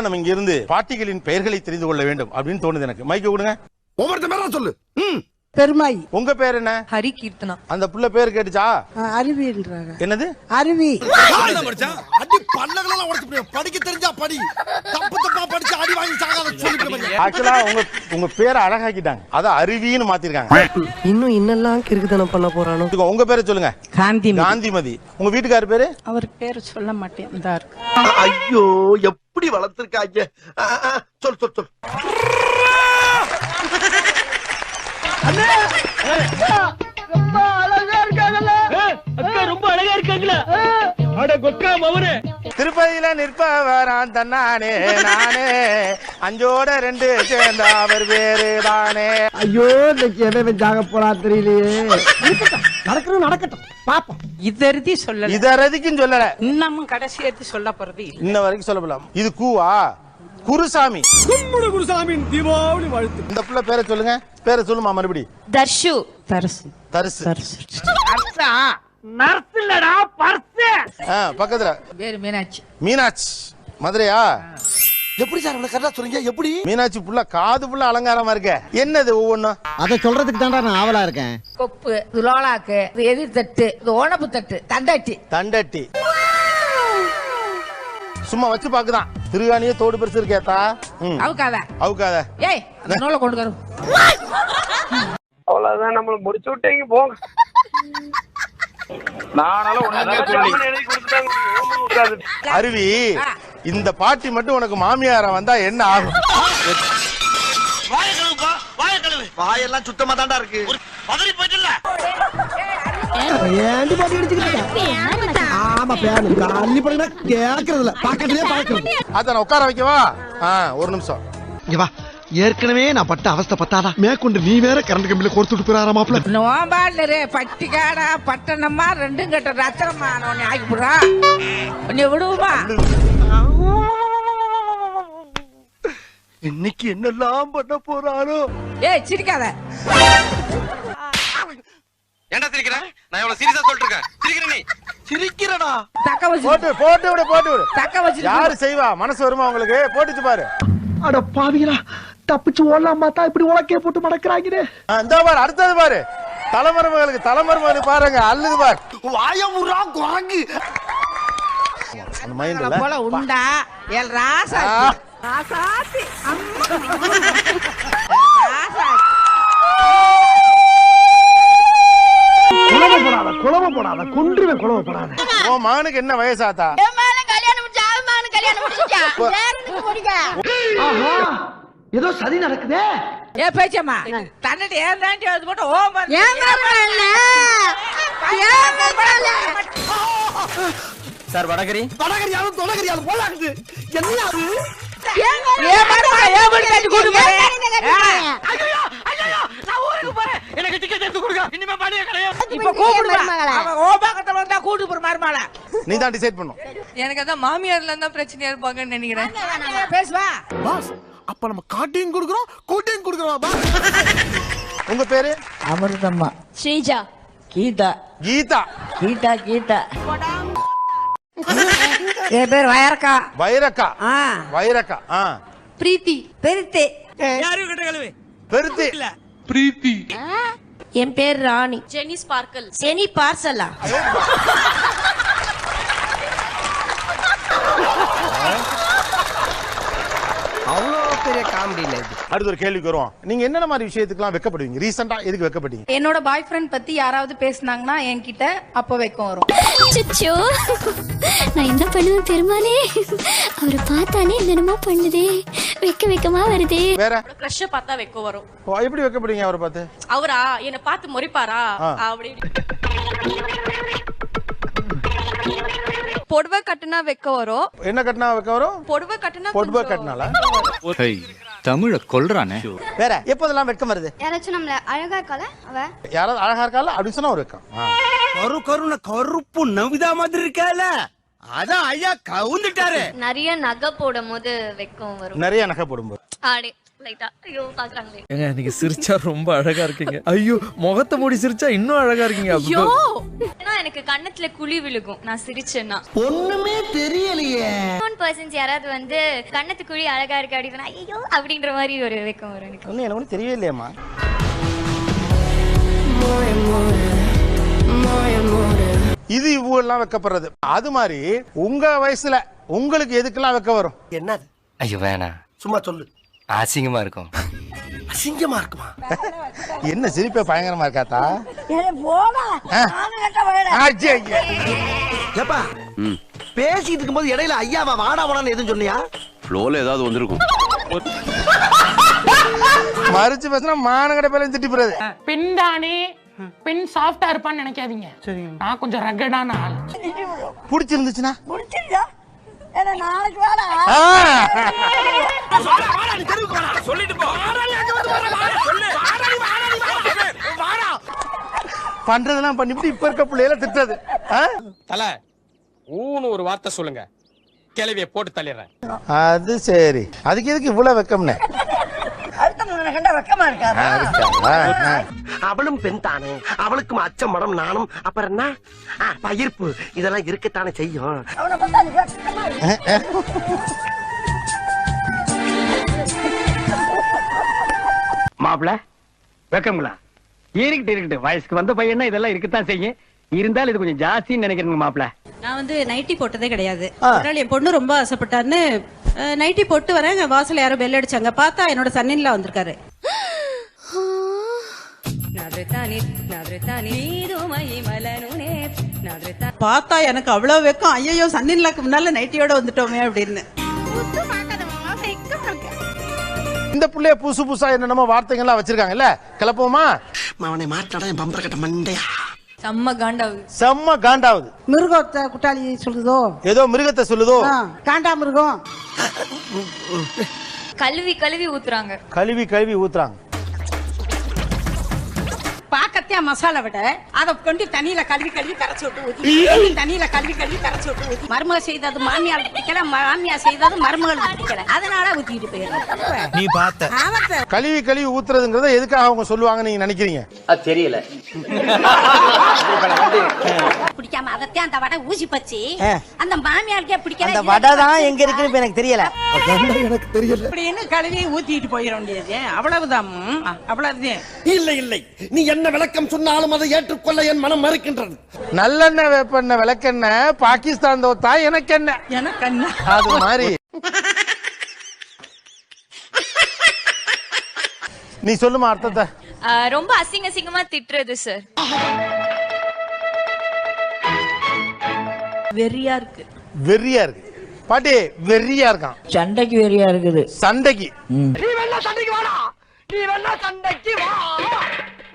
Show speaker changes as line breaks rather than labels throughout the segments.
நம்ம இங்க இருந்து பாட்டிகளின் பெயர்களை தெரிந்து கொள்ள வேண்டும் அப்படின்னு தோணுது எனக்கு. மைக்க கொடுங்க.
ஒவ்வொருத்த மேல சொல்லு. ம்.
பெருமாய்
உங்க பேர் என்ன?
ஹரி கீர்த்தனா
அந்த புள்ள பேர் கேட்டுச்சா?
அருவின்றாங்க.
என்னது?
அருவி.
அடி பல்லகளெல்லாம் உடைச்சு போடு. படிக்க தெரிஞ்சா படி. தப்பு தப்பா படிச்சு அடி வாங்கி சாகாத சொல்லி
ஆக்சுவலா உங்க உங்க பேரை அழகாக்கிட்டாங்க. அத அருவின்னு மாத்திருக்காங்க.
இன்னும் இன்னெல்லாம் கிறுக்குத்தனம் பண்ண போறானோ?
உங்க பேரை சொல்லுங்க.
காந்தி
காந்திமதி. உங்க வீட்டுக்கார பேரு?
அவர் பேர் சொல்ல மாட்டேன்.
ஐயோ எப்படி வளர்த்திருக்காங்க? ஆ, ஆ, சொல் சொல் சொல்
திருப்பதியில நிற்பவரான் தன்னானே நானே. அஞ்சோட ரெண்டு சேர்ந்த அவர் பேரு தானே.
ஐயோ இன்னைக்கு என்ன ஜாக போறா தெரியலையே. நடக்கணும் நடக்கட்டும். பாப்போம்.
இதருதி சொல்லல.
இதரதிக்கும் சொல்லல.
இன்னமும் கடைசி எடுத்து சொல்ல போறது இல்ல.
இன்ன வரைக்கும் சொல்லப்படலாம். இது கூவா? குருசாமி.
குருசாமியின் தீபாவளி வாழ்த்து.
இந்த புள்ள பேரை சொல்லுங்க. பேரை சொல்லுமா மறுபடி?
தர்ஷு.
தரிசு.
தரிசு.
தரிசு.
ஆ, பக்கத்துல.
பேரு மீனாட்சி.
மீனாட்சி. மதுரையா?
எப்படி சார் இவ்வளவு கரெக்டா சொல்றீங்க? எப்படி?
மீனாட்சி புள்ள காது புள்ள அலங்காரமா இருக்க. என்னது ஒவ்வொன்றும்
அத சொல்றதுக்கு தான்டா நான் ஆவலா இருக்கேன்.
கொப்பு இது லோலாக்கு இது எதிர் தட்டு இது ஓனப்பு தட்டு தண்டாட்டி.
தண்டட்டி. சும்மா வச்சு பாக்குதான். திருகாணியே தோடு பெருசு இருக்கேத்தா
அவுக்காத.
அவுக்காத.
ஏய் அந்த நூலை கொண்டு வரும்.
அவ்வளவுதான் நம்மள முடிச்சு விட்டீங்க போங்க.
அருவி இந்த பாட்டி மட்டும் உனக்கு மாமியாரா வந்தா என்ன ஆகும்?
வாயெல்லாம் சுத்தமா தாண்டா இருக்கு
ஏண்டி பாட்டி அடிச்சுக்கிட்டு ஆமா பேனு அள்ளி படுங்க கேக்குறது இல்ல பாக்கத்திலே பாக்குறது
உட்கார வைக்கவா ஆ ஒரு நிமிஷம்
இங்க வா ஏற்கனவே நான் பட்ட அவஸ்தை பத்தாதா மேற்கொண்டு நீ வேற கரண்ட் கம்பியில கோர்த்துட்டு போறாரா மாப்பிள
நோம்பாடுல பட்டிக்காடா பட்டணமா ரெண்டும் கட்ட ரத்தனமா உன்னை ஆக்கி விடுறா உன்னை விடுவோமா
இன்னைக்கு என்னெல்லாம் பண்ண போறாரோ
ஏய் சிரிக்காத
ஏன்டா சிரிக்கிற? நான் எவ்வளவு சீரியஸா சொல்லிட்டு இருக்கேன் சிரிக்கிற நீ?
சிரிக்கிறடா.
தக்க வச்சு
போட்டு போட்டு விடு போட்டு விடு.
தக்க வச்சு
யாரு செய்வா? மனசு வருமா உங்களுக்கு? போட்டுச்சு பாரு.
அட பாவிகளா தப்பிச்சு ஓடலாம் பார்த்தா இப்படி உலக்கைய போட்டு மடக்குறாங்களே
இந்தா பாரு அடுத்தது பாரு. தலைமருமகளுக்கு தலைமருமகளுக்கு பாருங்க அல்லுது பாரு.
வாய முறா குரங்கு.
அந்த மைண்ட்ல
போல உண்டா? எல் ராசா
ஆ.
ராசாத்தி
குழம்ப போடாத கொன்றுவேன் குழம்ப போடாத
உன் மகனுக்கு என்ன வயசாத்தா
ஆஹா ஏதோ சதி நடக்குதே
ஏ பேச்சம்மா தன்னிட்டு ஏன் தாண்டி வந்து போட்டு ஓம்
சார் வடகரி
வடகரியாலும் தொடகரியாலும் போலாக்குது என்ன அது
ஏன் மருமக ஏன் வீடு தாண்டி கூட்டு போறேன்
எனக்கு டிக்கெட் எடுத்து கொடுங்க இனிமே பணியே கிடையாது.
இப்ப கூப்பிடுவா அவன் ஓ பக்கத்துல வந்தா கூட்டு போற மருமகள?
நீ தான் டிசைட் பண்ணும்
எனக்கு அதான் மாமியார்ல தான் பிரச்சனையா இருப்பாங்கன்னு நினைக்கிறேன்.
பேசுவா?
பாஸ் அப்ப நம்ம காட்டையும் கொடுக்குறோம் கூட்டையும் கொடுக்குறோம் பாஸ்.
உங்க பேரு?
அமிர்தம்மா.
ஸ்ரீஜா.
கீதா.
கீதா.
கீதா கீதா.
என் பேர் வயற்கா
வைரக்கா.
ஆ.
வைரக்கா ஆ.
பிரீத்தி.
பெருத்து.
பெருத்தி.
என் பேர் ராணி. Jenny sparkle. ஜெனி பார்சலா.
அவ்வளோ பெரிய காமெடி இல்ல இது.
அடுத்த ஒரு கேள்விக்கு வருவோம். நீங்க என்னென்ன மாதிரி விஷயத்துக்குலாம் வெக்கப்படுவீங்க ரீசெண்டா எதுக்கு வெக்கப்பட்டீங்க
என்னோட பாய் ஃப்ரெண்ட் பத்தி யாராவது பேசுனாங்கன்னா என்கிட்ட அப்போ வெக்கம் வரும்.
அச்சச்சோ. நான் என்ன பண்ணுவேன் பெருமாளே? அவரை பார்த்தாலே என்னென்னமோ பண்ணுதே. வெக்க வெக்கமா வருதே.
வேற?
க்ரஷ பார்த்தா வெக்கம் வரும்.
ஓ, எப்படி வெக்கப்படுவீங்க அவரை பார்த்து?
அவரா? என்ன பார்த்து முறைப்பாரா. அப்படி புடவை கட்டுனா வெக்க வரும்.
என்ன கட்டினா வெக்க வரும்?
புடவை கட்டுனா
பொட்பா கட்டினால?
தமிழ கொல்றானே.
வேற எப்போதெல்லாம் வெக்கம் வருது?
யாராச்சும் நம்மள அழகா இருக்கால அவ?
யாராவது அழகா இருக்கால அப்படி சொன்னா ஒரு வெக்கம்.
கரு கருண கருப்பு நவிதா மாதிரி இருக்கால. அதான் ஐயா கவுந்துட்டாரு.
நிறைய நகை போடும் போது வெக்கம் வரும்.
நிறைய நகை போடும்போது.
ஆடே லைட்டா. ஐயோ பாக்குறாங்களே.
ஏங்க நீங்க சிரிச்சா ரொம்ப அழகா இருக்கீங்க. ஐயோ முகத்தை மூடி சிரிச்சா இன்னும் அழகா இருக்கீங்க.
ஐயோ! ஏன்னா எனக்கு கண்ணத்துல குழி விழுகும். நான் சிரிச்சேன்னா.
ஒண்ணுமே தெரியலையே.
பர்சன்ஸ் யாராவது வந்து கண்ணத்து குழி அழகா இருக்கு அப்படின்னு ஐயோ அப்படின்ற மாதிரி ஒரு வெக்கம் வரும் எனக்கு.
ஒன்றும் எனக்கு ஒன்றும் தெரியவே இல்லையம்மா இது இவ்வளவு வைக்கப்படுறது. அது மாதிரி உங்க வயசுல உங்களுக்கு எதுக்கெல்லாம் வைக்க வரும்?
என்னது?
ஐயோ வேணாம்.
சும்மா சொல்லு.
அசிங்கமா இருக்கும்.
அசிங்கமா இருக்குமா?
என்ன சிரிப்பே பயங்கரமா ஐயா.
ஏப்பா பேசிட்டு இருக்கும்போது இடையில ஐயாவா வாடா வாடான்னு எதுவும் சொன்னியா?
ஃப்ளோல ஏதாவது வந்திருக்கும்.
மறிச்சு பேசினா மானங்கடை பேர திட்டி போறது
பெண் தானே? பெண் சாஃப்டா இருப்பான்னு நினைக்காதீங்க. நான் கொஞ்சம் ரகடான ஆள்.
பிடிச்சிருந்துச்சுன்னா? பண்றதெல்லாம் பண்ணிவிட்டு இப்ப இருக்க பிள்ளையில திட்டுறது. ஆ?
தல ஊன்னு ஒரு வார்த்தை சொல்லுங்க. கிளவிய போட்டு தள்ளிடுறேன்.
அது சரி. அதுக்கு எதுக்கு இவ்வளவு வெக்கம்னே? ஆ, இருக்கா?
அவளும் பெண் தானே. அவளுக்கும் அச்சம் மடம் நானும் அப்புறம் என்ன? பயிர்ப்பு. இதெல்லாம் இருக்கத்தானே செய்யும்.
மாப்பிள வெக்கங்களா இருக்கட்டு இருக்கட்டு வயசுக்கு வந்த பையனா இதெல்லாம் இருக்கத்தான் செய்யும். இருந்தாலும் இது கொஞ்சம் ஜாஸ்தின்னு நினைக்கிறேங்க மாப்பிள.
நான் வந்து நைட்டி போட்டதே கிடையாது. நாள் என் பொண்ணு ரொம்ப ஆசைப்பட்டான்னு நைட்டி போட்டு வரேன். வாசல்ல யாரோ பெல் அடிச்சாங்க. பார்த்தா என்னோட சன்னின்ல வந்திருக்காரு. பார்த்தா எனக்கு அவ்வளவு வெக்கம். ஐயோ சன்னின்லாக்கு முன்னால நைட்டியோட வந்துட்டோமே அப்படின்னு.
இந்த புள்ளைய புதுசு புதுசா என்னென்னமோ வார்த்தைகள்லாம் வச்சிருக்காங்கல்ல? கிளப்போமா
அவனை மாட்டாடா என் பம்பர கட்ட மண்டையா?
செம்ம காண்டாவுது.
செம்ம காண்டாவுது.
மிருகத்தை குட்டாளி சொல்லுதோ?
ஏதோ மிருகத்தை சொல்லுதோ?
காண்டா மிருகம்.
கழுவி கழுவி ஊத்துறாங்க.
கழுவி கழுவி ஊத்துறாங்க.
பாக்கத்தையா மசாலா விட? அதை கொண்டு தண்ணியில கழுவி கழுவி கரைச்சு விட்டு ஊத்தி. தண்ணியில கழுவி கழுவி கரைச்சு விட்டு ஊத்தி. மருமக செய்தது மாமியார் பிடிக்கல மாமியார் செய்தது மருமகள் பிடிக்கல. அதனால ஊத்திட்டு போயிடுறேன்
நீ பார்த்த.
கழுவி கழுவி ஊத்துறதுங்கிறத எதுக்காக அவங்க சொல்லுவாங்க நீங்க நினைக்கிறீங்க?
தெரியல.
பிடிக்காம அதத்தான் அந்த வடை ஊசி பச்சு. அந்த மாமியாருக்கே பிடிக்கல
அந்த வடை தான் எங்க இருக்குன்னு எனக்கு தெரியல.
எனக்கு தெரியல.
அப்படின்னு கழுவி ஊத்திட்டு போயிட வேண்டியது அவ்வளவுதான். அவ்வளவுதான்.
இல்லை இல்லை. நீ என்ன விளக்கம் சொன்னாலும் அதை ஏற்றுக்கொள்ள என் மனம் மறுக்கின்றது.
நல்லெண்ணெய் வேப்பெண்ணெய் விளக்கெண்ணெய் பாகிஸ்தான் தோத்தா எனக்கு என்ன
எனக்கு என்ன
அது மாதிரி. நீ சொல்லுமா அர்த்தத்தை?
ரொம்ப அசிங்க அசிங்கமா திட்டுறது சார் வெறியா இருக்கு.
வெறியா இருக்கு. பாட்டி வெறியா இருக்கான்.
சண்டைக்கு வெறியா இருக்குது.
சண்டைக்கு.
நீ வேணா சண்டைக்கு வாடா. நீ வேணா சண்டைக்கு வா.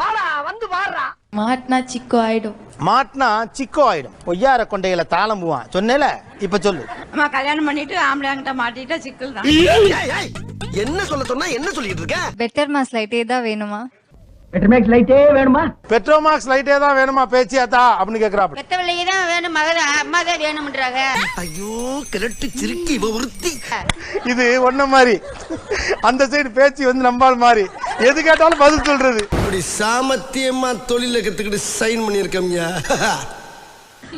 வாடா வந்து வாடா
மாட்டினா சிக்கோ ஆயிடும்.
மாட்டினா சிக்கோ ஆயிடும். பொய்யார கொண்டையில தாளம் போவான். சொன்னேல? இப்ப சொல்லு.
அம்மா கல்யாணம் பண்ணிட்டு ஆம்பளைங்கிட்ட மாட்டிட்டா சிக்கல் தான்
என்ன சொல்ல சொன்னா என்ன சொல்லிட்டு இருக்க?
பெட்டர் மாஸ் லைட்டே தான் வேணுமா?
லைட்டே வேணுமா?
பெட்ரோமாக்ஸ் லைட்டே தான் வேணுமா பேச்சியாத்தா? அப்படின்னு கேக்குறாப்ல
பெத்தவளையே தான் வேணும் மகன் அம்மா தான் வேணும்ன்றாங்க.
ஐயோ கிழட்டு சிரிக்கி இவ
இது ஒன்ன மாதிரி. அந்த சைடு பேச்சு வந்து நம்பால் மாதிரி எது கேட்டாலும் பதில் சொல்றது.
இப்படி சாமத்தியமா தொழில கத்துக்கிட்டு சைன் பண்ணிருக்கம்யா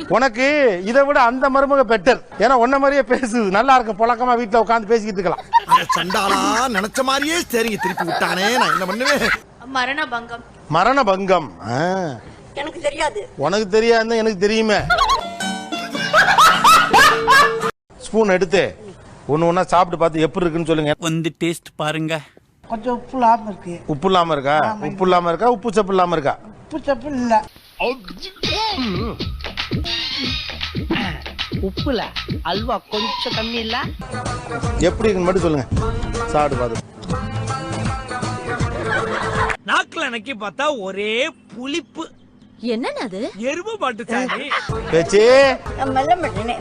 உனக்கு இதை விட அந்த மருமக பெட்டர் ஏன்னா உன்ன மாதிரியே பேசுது. நல்லா இருக்கும். புழக்கமா வீட்டுல உட்காந்து பேசிக்கிட்டு இருக்கலாம்.
அட சண்டாளா நினைச்ச மாதிரியே சரிங்க. திருப்பி விட்டானே நான் என்ன பண்ணுவேன்?
மரண பங்கம்.
மரண பங்கம். ஆ.
எனக்கு தெரியாது.
உனக்கு தெரியாது எனக்கு தெரியுமே. ஸ்பூன் எடுத்து. ஒண்ணு ஒண்ணா சாப்பிட்டு பார்த்து எப்படி இருக்குன்னு சொல்லுங்க.
வந்து டேஸ்ட் பாருங்க.
கொஞ்சம் உப்பு இல்லாம இருக்கு.
உப்பு இல்லாம இருக்கா? உப்பு இல்லாம இருக்கா? உப்பு சப்பு இல்லாம இருக்கா?
உப்பு சப்பு இல்ல. உப்புல அல்வா கொஞ்சம் கம்மி இல்ல?
எப்படி இருக்குன்னு மட்டும் சொல்லுங்க. சாப்பிட்டு பார்த்து
நாக்குல நக்கி பார்த்தா ஒரே புளிப்பு.
என்னன்னு அது?
எருவு மாட்டு சாணி.
பேச்சு.
மெல்ல மாட்டேனே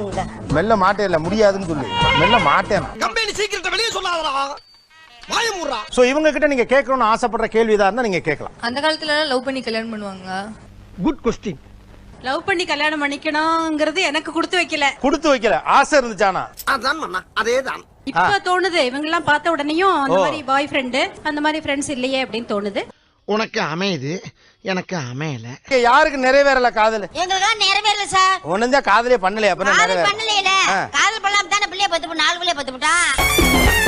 மெல்ல மாட்டேன் இல்ல முடியாதுன்னு சொல்லு. மெல்ல மாட்டேன்?
கம்பெனி சீக்கிரத்தை வெளியே சொல்லாதடா. வாய மூடுறா
சோ இவங்க கிட்ட நீங்க கேட்கணும்னு ஆசைப்படுற கேள்வி தான் இருந்தா நீங்க கேட்கலாம்.
அந்த காலத்துல லவ் பண்ணி கல்யாணம் பண்ணுவாங்க
குட் கொஸ்டின்
லவ் பண்ணி கல்யாணம் பண்ணிக்கணுங்கிறது எனக்கு கொடுத்து வைக்கல.
கொடுத்து வைக்கல. ஆசை இருந்துச்சானா
அதான் அதேதான்.
இப்ப தோணுது. இவங்க எல்லாம் பார்த்த உடனேயும் அந்த மாதிரி பாய் ஃப்ரெண்டு அந்த மாதிரி ஃப்ரெண்ட்ஸ் இல்லையே அப்படின்னு தோணுது.
உனக்கு அமையுது எனக்கு அமையல.
யாருக்கு நிறைவேறல காதல்?
எங்களுக்கெல்லாம் நிறைவேறல சார்.
ஒன்னு காதலே பண்ணலையா அப்புறம்
பண்ணலையில. காதல் பண்ணலாம் தானே பிள்ளைய பத்து நாலு பிள்ளைய பத்து